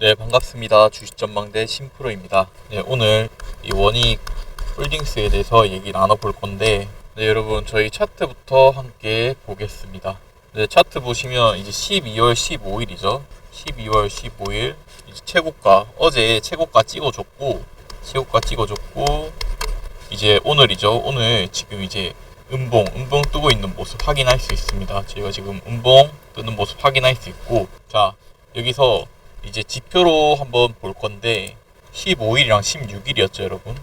네, 반갑습니다. 주식전망대 심프로입니다. 네, 오늘 이 원익 홀딩스에 대해서 얘기 나눠볼 건데, 네, 여러분, 저희 차트부터 함께 보겠습니다. 네, 차트 보시면 이제 12월 15일이죠. 12월 15일, 이제 최고가, 어제 최고가 찍어줬고, 최고가 찍어줬고, 이제 오늘이죠. 오늘 지금 이제 음봉, 음봉 뜨고 있는 모습 확인할 수 있습니다. 저희가 지금 음봉 뜨는 모습 확인할 수 있고, 자, 여기서 이제 지표로 한번 볼 건데 15일이랑 16일이었죠, 여러분.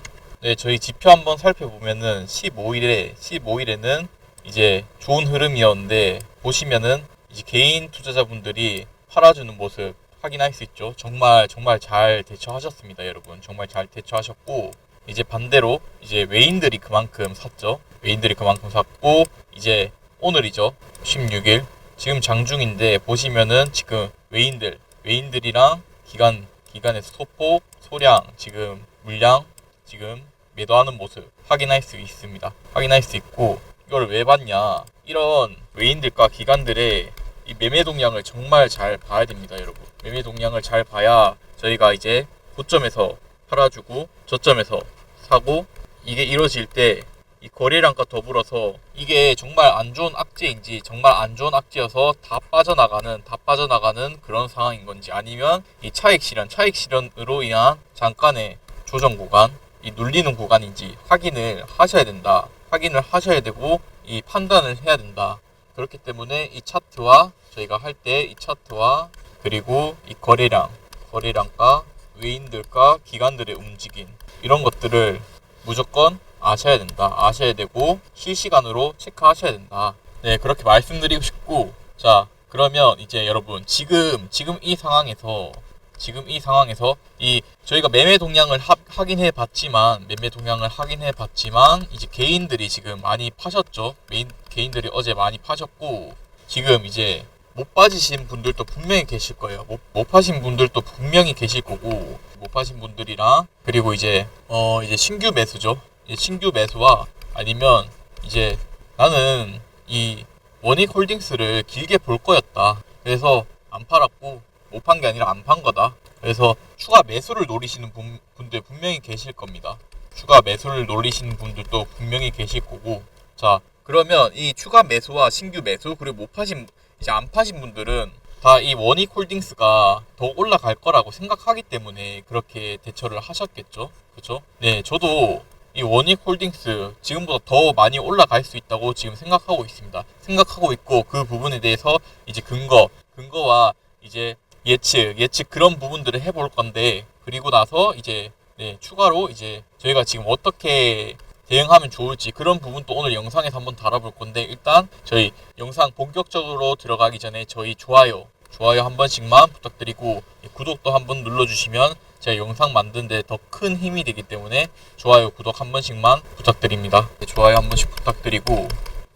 네, 저희 지표 한번 살펴보면은 15일에 15일에는 이제 좋은 흐름이었는데 보시면은 이제 개인 투자자분들이 팔아주는 모습 확인할 수 있죠. 정말 정말 잘 대처하셨습니다, 여러분. 정말 잘 대처하셨고 이제 반대로 이제 외인들이 그만큼 샀죠. 외인들이 그만큼 샀고 이제 오늘이죠. 16일 지금 장중인데 보시면은 지금 외인들 외인들이랑 기간 기간에서 소폭 소량 지금 물량 지금 매도하는 모습 확인할 수 있습니다. 확인할 수 있고 이걸 왜 봤냐? 이런 외인들과 기관들의 이 매매 동향을 정말 잘 봐야 됩니다, 여러분. 매매 동향을 잘 봐야 저희가 이제 고점에서 팔아주고 저점에서 사고 이게 이루어질 때 이 거래량과 더불어서 이게 정말 안 좋은 악재인지 정말 안 좋은 악재여서 다 빠져나가는 다 빠져나가는 그런 상황인 건지 아니면 이 차익 실현 차익 실현으로 인한 잠깐의 조정 구간 이 눌리는 구간인지 확인을 하셔야 된다. 확인을 하셔야 되고 이 판단을 해야 된다. 그렇기 때문에 이 차트와 저희가 할 때 이 차트와 그리고 이 거래량 거래량과 외인들과 기관들의 움직임 이런 것들을 무조건 아셔야 된다. 아셔야 되고 실시간으로 체크하셔야 된다. 네, 그렇게 말씀드리고 싶고 자, 그러면 이제 여러분 지금 지금 이 상황에서 지금 이 상황에서 이 저희가 매매 동향을 하, 확인해 봤지만 매매 동향을 확인해 봤지만 이제 개인들이 지금 많이 파셨죠. 메인 개인들이 어제 많이 파셨고 지금 이제 못 빠지신 분들도 분명히 계실 거예요. 못, 못 파신 분들도 분명히 계실 거고 못 파신 분들이랑 그리고 이제 어 이제 신규 매수죠. 신규 매수와 아니면 이제 나는 이 원익 홀딩스를 길게 볼 거였다. 그래서 안 팔았고 못 판 게 아니라 안 판 거다. 그래서 추가 매수를 노리시는 분, 분들 분명히 계실 겁니다. 추가 매수를 노리시는 분들도 분명히 계실 거고. 자, 그러면 이 추가 매수와 신규 매수 그리고 못 파신 이제 안 파신 분들은 다 이 원익 홀딩스가 더 올라갈 거라고 생각하기 때문에 그렇게 대처를 하셨겠죠. 그렇죠? 네, 저도 이 원익 홀딩스 지금보다 더 많이 올라갈 수 있다고 지금 생각하고 있습니다. 생각하고 있고 그 부분에 대해서 이제 근거, 근거와 이제 예측, 예측 그런 부분들을 해볼 건데 그리고 나서 이제 네, 추가로 이제 저희가 지금 어떻게 대응하면 좋을지 그런 부분도 오늘 영상에서 한번 다뤄볼 건데 일단 저희 영상 본격적으로 들어가기 전에 저희 좋아요 좋아요 한 번씩만 부탁드리고 구독도 한번 눌러주시면 제가 영상 만드는데 더 큰 힘이 되기 때문에 좋아요 구독 한 번씩만 부탁드립니다. 네, 좋아요 한 번씩 부탁드리고.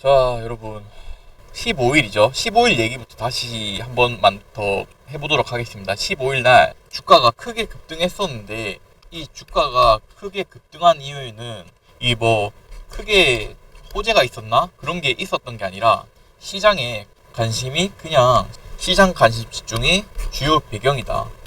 자 여러분. 15일이죠. 15일 얘기부터 다시 한 번만 더 해보도록 하겠습니다. 15일 날 주가가 크게 급등했었는데 이 주가가 크게 급등한 이유는 이 뭐 크게 호재가 있었나? 그런 게 있었던 게 아니라 시장에 관심이 그냥 시장 관심 집중이 주요 배경이다.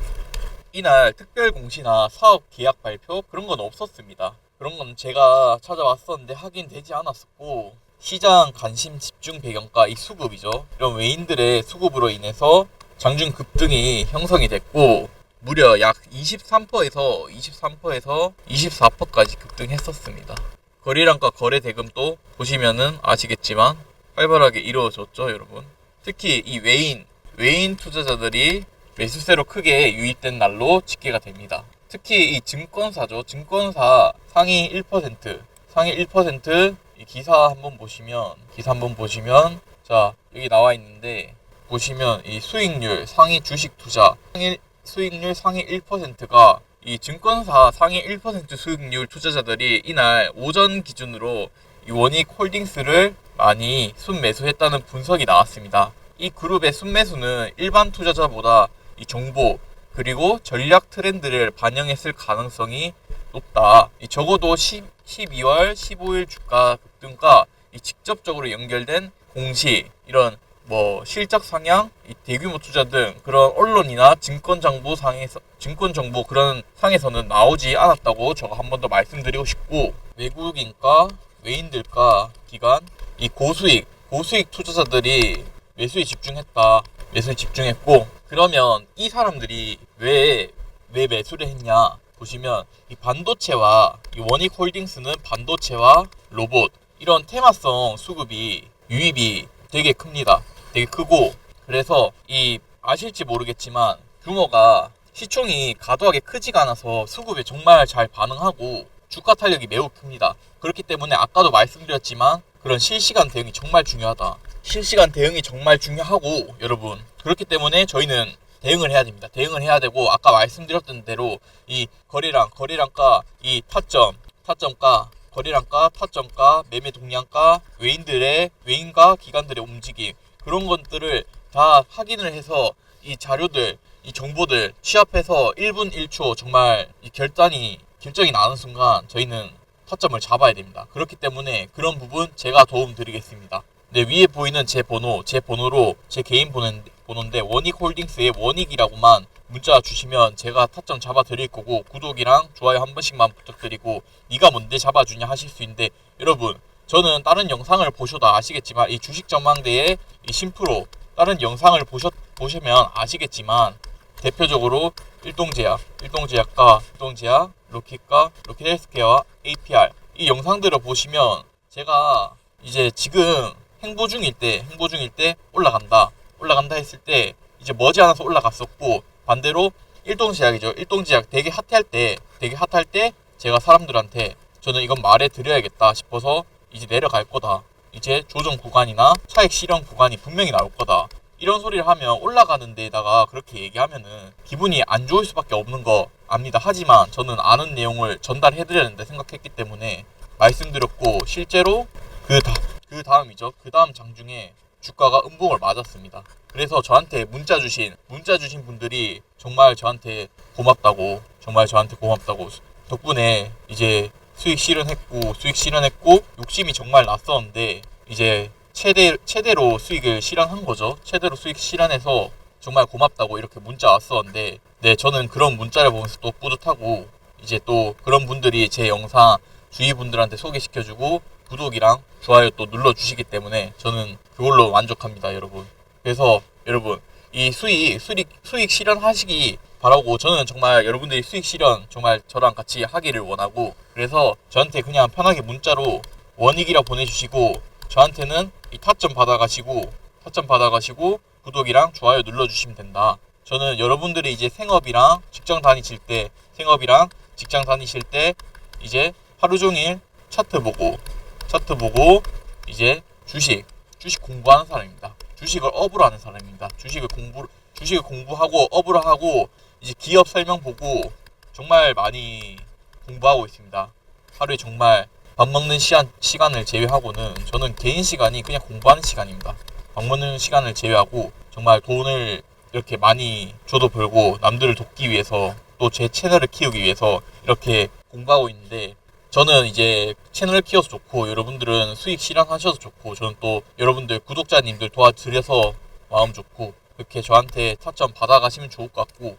이날 특별 공시나 사업 계약 발표 그런 건 없었습니다. 그런 건 제가 찾아왔었는데 확인되지 않았었고 시장 관심 집중 배경과 이 수급이죠. 이런 외인들의 수급으로 인해서 장중 급등이 형성이 됐고 무려 약 23%에서 23%에서 24%까지 급등했었습니다. 거래량과 거래 대금도 보시면은 아시겠지만 활발하게 이루어졌죠, 여러분. 특히 이 외인 외인 투자자들이 매수세로 크게 유입된 날로 집계가 됩니다. 특히 이 증권사죠. 증권사 상위 1% 상위 1%이 기사 한번 보시면 기사 한번 보시면 자 여기 나와 있는데 보시면 이 수익률 상위 주식 투자 상위 수익률 상위 1%가 이 증권사 상위 1% 수익률 투자자들이 이날 오전 기준으로 이 원익 홀딩스를 많이 순매수했다는 분석이 나왔습니다. 이 그룹의 순매수는 일반 투자자보다 이 정보 그리고 전략 트렌드를 반영했을 가능성이 높다. 이 적어도 10, 12월 15일 주가 급등과 이 직접적으로 연결된 공시 이런 뭐 실적 상향, 이 대규모 투자 등 그런 언론이나 증권 정보 상에서 증권 정보 그런 상에서는 나오지 않았다고 저가 한 번 더 말씀드리고 싶고 외국인과 외인들과 기관 이 고수익 고수익 투자자들이 매수에 집중했다. 매수에 집중했고 그러면 이 사람들이 왜 왜 매수를 했냐 보시면 이 반도체와 이 원익 홀딩스는 반도체와 로봇 이런 테마성 수급이 유입이 되게 큽니다. 되게 크고 그래서 이 아실지 모르겠지만 규모가 시총이 과도하게 크지가 않아서 수급에 정말 잘 반응하고 주가 탄력이 매우 큽니다. 그렇기 때문에 아까도 말씀드렸지만 그런 실시간 대응이 정말 중요하다. 실시간 대응이 정말 중요하고 여러분 그렇기 때문에 저희는 대응을 해야 됩니다. 대응을 해야 되고 아까 말씀드렸던 대로 이 거래량 거래량가 이 타점 타점가 거래량가 타점가 매매 동량가 외인들의 외인과 기관들의 움직임 그런 것들을 다 확인을 해서 이 자료들 이 정보들 취합해서 1분 1초 정말 이 결단이 결정이 나는 순간 저희는 타점을 잡아야 됩니다. 그렇기 때문에 그런 부분 제가 도움 드리겠습니다. 네, 위에 보이는 제 번호, 제 번호로 제 개인 번호인데, 원익 홀딩스의 원익이라고만 문자 주시면 제가 타점 잡아 드릴 거고 구독이랑 좋아요 한 번씩만 부탁드리고 네가 뭔데 잡아주냐 하실 수 있는데 여러분 저는 다른 영상을 보셔도 아시겠지만 이 주식 전망대의 이 심프로 다른 영상을 보셨 보시면 아시겠지만 대표적으로 일동제약, 일동제약과 일동제약, 로킷과 로킷헬스케어와 APR 이 영상들을 보시면 제가 이제 지금 행보 중일 때 행보 중일 때 올라간다. 올라간다 했을 때 이제 머지않아서 올라갔었고 반대로 일동 제약이죠. 일동 제약 되게 핫할 때 되게 핫할 때 제가 사람들한테 저는 이건 말해 드려야겠다 싶어서 이제 내려갈 거다. 이제 조정 구간이나 차익 실현 구간이 분명히 나올 거다. 이런 소리를 하면 올라가는 데다가 그렇게 얘기하면은 기분이 안 좋을 수밖에 없는 거 압니다. 하지만 저는 아는 내용을 전달해 드렸는데 생각했기 때문에 말씀드렸고 실제로 그, 다, 그 다음이죠. 그 다음 장중에 주가가 음봉을 맞았습니다. 그래서 저한테 문자 주신 문자 주신 분들이 정말 저한테 고맙다고 정말 저한테 고맙다고 덕분에 이제 수익 실현했고 수익 실현했고 욕심이 정말 났었는데 이제 최대 최대로 수익을 실현한 거죠. 최대로 수익 실현해서 정말 고맙다고 이렇게 문자 왔었는데 네 저는 그런 문자를 보면서 또 뿌듯하고 이제 또 그런 분들이 제 영상 주위 분들한테 소개시켜주고 구독이랑 좋아요 또 눌러주시기 때문에 저는 그걸로 만족합니다 여러분 그래서 여러분 이 수익 수익 수익 실현하시기 바라고 저는 정말 여러분들이 수익 실현 정말 저랑 같이 하기를 원하고 그래서 저한테 그냥 편하게 문자로 원익이라 보내주시고 저한테는 이 타점 받아가시고 타점 받아가시고 구독이랑 좋아요 눌러주시면 된다. 저는 여러분들이 이제 생업이랑 직장 다니실 때 생업이랑 직장 다니실 때 이제 하루 종일 차트 보고 차트 보고 이제 주식 주식 공부하는 사람입니다. 주식을 업으로 하는 사람입니다. 주식을 공부 주식을 공부하고 업으로 하고 이제 기업 설명 보고 정말 많이 공부하고 있습니다. 하루에 정말 밥 먹는 시간, 시간을 제외하고는 저는 개인 시간이 그냥 공부하는 시간입니다. 밥 먹는 시간을 제외하고 정말 돈을 이렇게 많이 줘도 벌고 남들을 돕기 위해서 또 제 채널을 키우기 위해서 이렇게 공부하고 있는데 저는 이제 채널을 키워서 좋고 여러분들은 수익 실현하셔도 좋고 저는 또 여러분들 구독자님들 도와드려서 마음 좋고 그렇게 저한테 타점 받아가시면 좋을 것 같고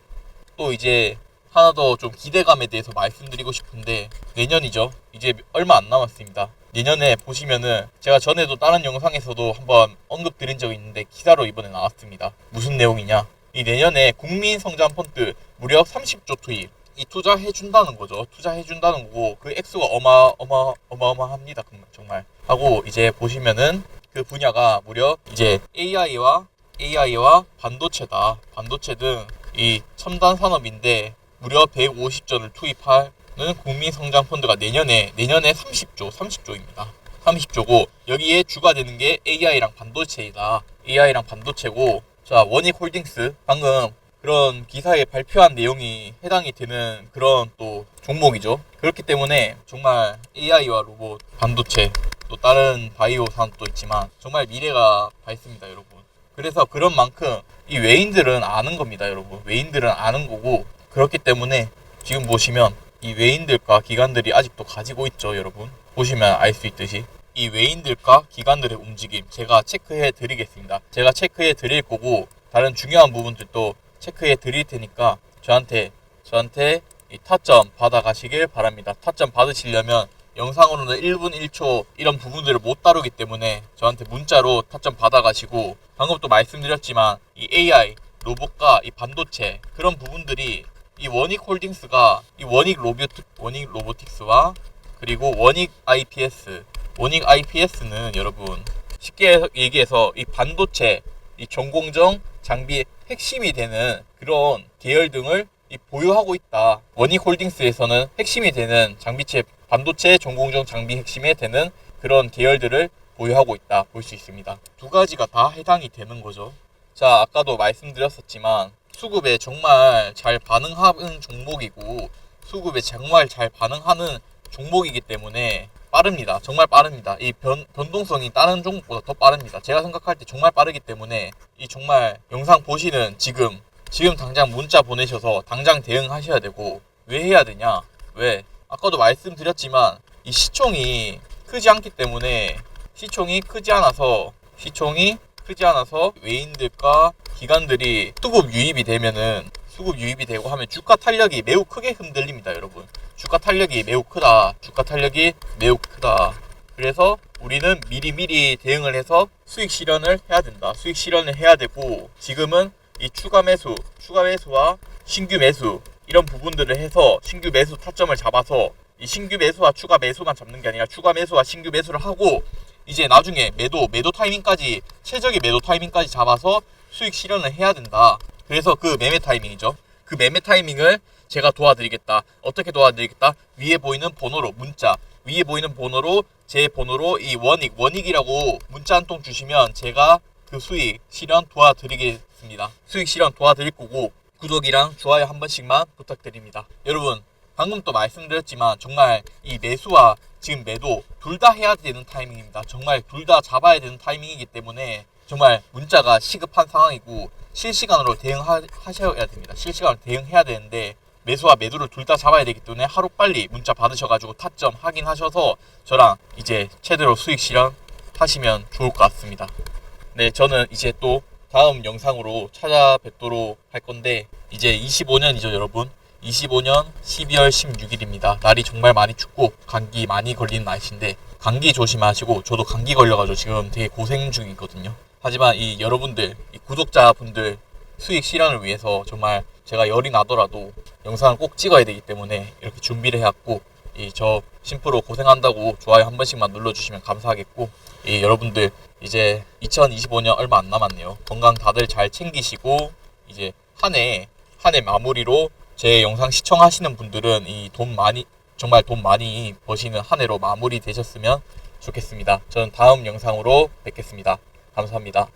또 이제 하나 더 좀 기대감에 대해서 말씀드리고 싶은데 내년이죠. 이제 얼마 안 남았습니다. 내년에 보시면은 제가 전에도 다른 영상에서도 한번 언급드린 적이 있는데 기사로 이번에 나왔습니다. 무슨 내용이냐? 이 내년에 국민 성장 펀드 무려 30조 투입. 이 투자해 준다는 거죠. 투자해 준다는 거고 그 액수가 어마 어마 어마어마합니다. 정말. 하고 이제 보시면은 그 분야가 무려 이제 AI와 AI와 반도체다. 반도체 등 이 첨단 산업인데 무려 150조를 투입하는 국민 성장 펀드가 내년에 내년에 30조, 30조입니다. 30조고 여기에 주가 되는 게 AI랑 반도체이다. AI랑 반도체고 자 원익 홀딩스 방금 그런 기사에 발표한 내용이 해당이 되는 그런 또 종목이죠. 그렇기 때문에 정말 AI와 로봇, 반도체 또 다른 바이오 산업도 있지만 정말 미래가 밝습니다, 여러분. 그래서 그런 만큼 이 외인들은 아는 겁니다, 여러분. 외인들은 아는 거고 그렇기 때문에 지금 보시면 이 외인들과 기관들이 아직도 가지고 있죠, 여러분. 보시면 알 수 있듯이 이 외인들과 기관들의 움직임 제가 체크해 드리겠습니다. 제가 체크해 드릴 거고 다른 중요한 부분들도 체크해 드릴 테니까 저한테 저한테 이 타점 받아가시길 바랍니다. 타점 받으시려면 영상으로는 1분 1초 이런 부분들을 못 다루기 때문에 저한테 문자로 타점 받아가시고 방금 또 말씀드렸지만 이 AI 로봇과 이 반도체 그런 부분들이 이 원익 홀딩스가 이 원익 로보틱 원익 로보틱스와 그리고 원익 IPS 원익 IPS는 여러분 쉽게 얘기해서 이 반도체 이 전공정 장비의 핵심이 되는 그런 계열 등을 이 보유하고 있다. 원익 홀딩스에서는 핵심이 되는 장비체 반도체 전공정 장비 핵심에 되는 그런 계열들을 보유하고 있다 볼 수 있습니다. 두 가지가 다 해당이 되는 거죠. 자, 아까도 말씀드렸었지만 수급에 정말 잘 반응하는 종목이고 수급에 정말 잘 반응하는 종목이기 때문에 빠릅니다. 정말 빠릅니다. 이 변, 변동성이 다른 종목보다 더 빠릅니다. 제가 생각할 때 정말 빠르기 때문에 이 정말 영상 보시는 지금 지금 당장 문자 보내셔서 당장 대응하셔야 되고 왜 해야 되냐? 왜? 아까도 말씀드렸지만 이 시총이 크지 않기 때문에 시총이 크지 않아서 시총이 크지 않아서 외인들과 기관들이 수급 유입이 되면은 수급 유입이 되고 하면 주가 탄력이 매우 크게 흔들립니다, 여러분. 주가 탄력이 매우 크다. 주가 탄력이 매우 크다. 그래서 우리는 미리미리 대응을 해서 수익 실현을 해야 된다. 수익 실현을 해야 되고 지금은 이 추가 매수, 추가 매수와 신규 매수 이런 부분들을 해서 신규 매수 타점을 잡아서 이 신규 매수와 추가 매수만 잡는 게 아니라 추가 매수와 신규 매수를 하고 이제 나중에 매도 매도 타이밍까지 최적의 매도 타이밍까지 잡아서 수익 실현을 해야 된다. 그래서 그 매매 타이밍이죠. 그 매매 타이밍을 제가 도와드리겠다. 어떻게 도와드리겠다? 위에 보이는 번호로 문자 위에 보이는 번호로 제 번호로 이 원익 원익이라고 문자 한 통 주시면 제가 그 수익 실현 도와드리겠습니다. 수익 실현 도와드릴 거고 구독이랑 좋아요 한 번씩만 부탁드립니다. 여러분 방금 또 말씀드렸지만 정말 이 매수와 지금 매도 둘 다 해야 되는 타이밍입니다. 정말 둘 다 잡아야 되는 타이밍이기 때문에 정말 문자가 시급한 상황이고 실시간으로 대응하셔야 됩니다. 실시간으로 대응해야 되는데 매수와 매도를 둘 다 잡아야 되기 때문에 하루 빨리 문자 받으셔가지고 타점 확인하셔서 저랑 이제 최대로 수익 실현 하시면 좋을 것 같습니다. 네, 저는 이제 또 다음 영상으로 찾아뵙도록 할 건데 이제 25년이죠, 여러분. 25년 12월 16일입니다. 날이 정말 많이 춥고 감기 많이 걸리는 날씨인데 감기 조심하시고 저도 감기 걸려가지고 지금 되게 고생 중이거든요. 하지만 이 여러분들, 이 구독자분들 수익 실현을 위해서 정말 제가 열이 나더라도 영상을 꼭 찍어야 되기 때문에 이렇게 준비를 해왔고 이 저 심프로 고생한다고 좋아요 한 번씩만 눌러주시면 감사하겠고 이 여러분들 이제 2025년 얼마 안 남았네요. 건강 다들 잘 챙기시고 이제 한 해 한 해 마무리로 제 영상 시청하시는 분들은 이 돈 많이 정말 돈 많이 버시는 한 해로 마무리 되셨으면 좋겠습니다. 저는 다음 영상으로 뵙겠습니다. 감사합니다.